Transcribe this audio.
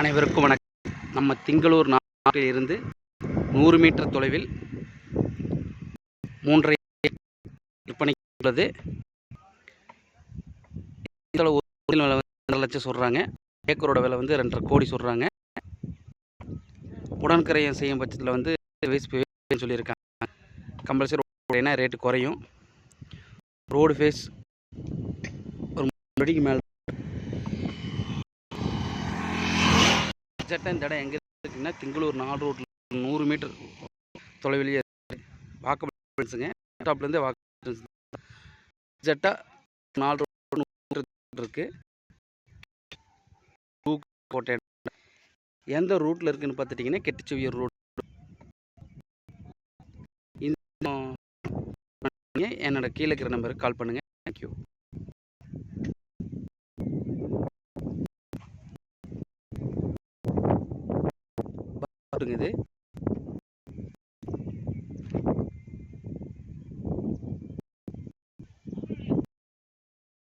அனைவருக்கும் வணக்கம். நம்ம திங்களூர் நாட்டில் இருந்து நூறு மீட்டர் தொலைவில் மூன்றரை விற்பனை உள்ளது விலை வந்து ரெண்டு லட்சம் சொல்கிறாங்க ஏக்கரோட விலை வந்து ரெண்டரை கோடி சொல்கிறாங்க உடன்கரையம் செய்யும் பட்சத்தில் வந்து சொல்லியிருக்காங்க. கம்பல்சரி ஏன்னா ரேட்டு குறையும். ரோடு ஃபேஸ் ஒரு மூணு அடிக்கு மேலே எக்ஸாக்டாக இந்த இடம் எங்கே இருக்குன்னா திங்களூர் நாலு ரோட்டில் நூறு மீட்டர் தொலைவிலேயே வாக்கபிள்ஸுங்க டாப்லேருந்து வாக்க எக்ஸாக்டாக நாலு ரோடு இருக்குது கோட்டை எந்த ரூட்டில் இருக்குதுன்னு பார்த்துட்டிங்கன்னா கெட்டிச்செவியர் ரோடு இந்த என்னோட கீழே இருக்கிற நம்பருக்கு கால் பண்ணுங்கள் தேங்க்யூ கொடுக்குது